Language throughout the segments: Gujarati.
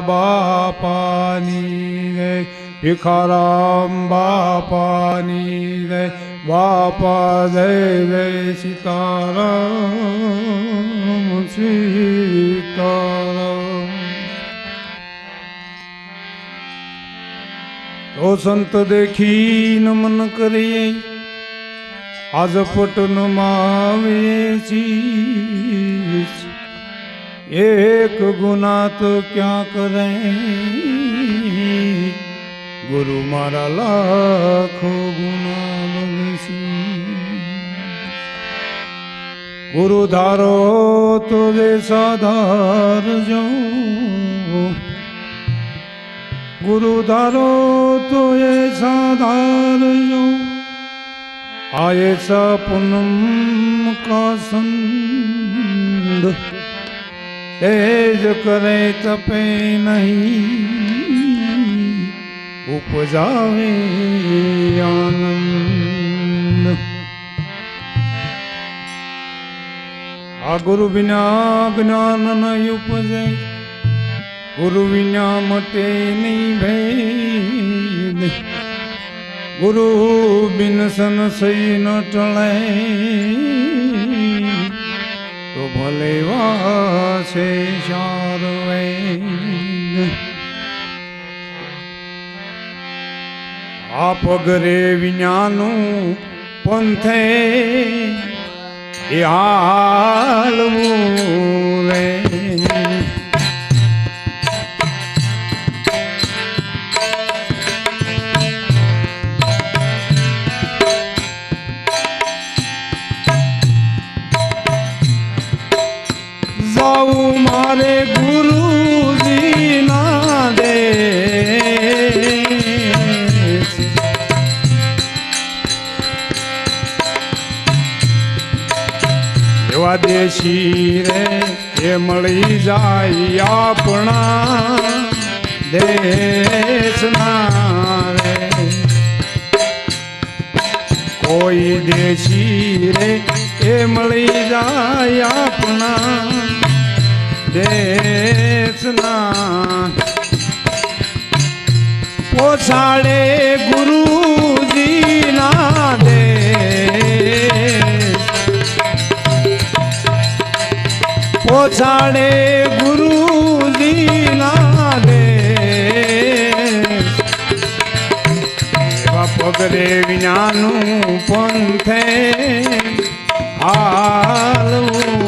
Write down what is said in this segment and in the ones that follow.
બાપાની જય ભિખારામ બાપાની રે બાપા જય જય સીતારામ સીતારામ. તો સંત દેખી નમન કરીએ, આજ પટનમાં છીએ. એક ગુના તો ક્યાં કરે ગુરુ મારા લાખો ગુના બગસી ગુરુ ધારો તો જે સાધાર જાઉં. ગુરુ ધારો તો એ સાધાર જો આયે સા પૂનમ કા સંદ જ કરે તપે નહીં, ઉપજાવે આનંદ. આ ગુરુ વિના જ્ઞાન નહીં ઉપજે, ગુરુ વિના મટે નહીં ભેદ. ગુરુ બિન સંશય ન ટળે, તો ભલે વાસે વેદ આ પગરે વિનાનું પંથે એ હાલવું રે જાઉં મારે ગુરુજી ના દે. એવા દેશી રે એ મળી જાય આપણા દેશના રે. કોઈ દેશી રે એ મળી જાય આપણા દેશના પોછાડે ગુરુજીના દે પોછાડે ગુરુજીના દે પગરે વિનાનું પંથે હાલવું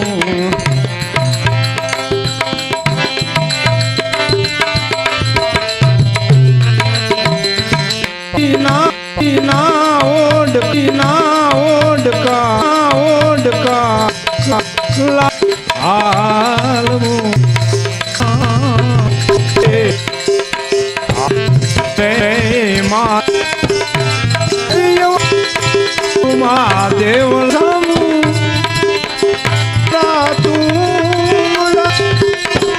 પીના ઓડ પીના ઓડકા ઓડકા હાલવું મા મહાદેવ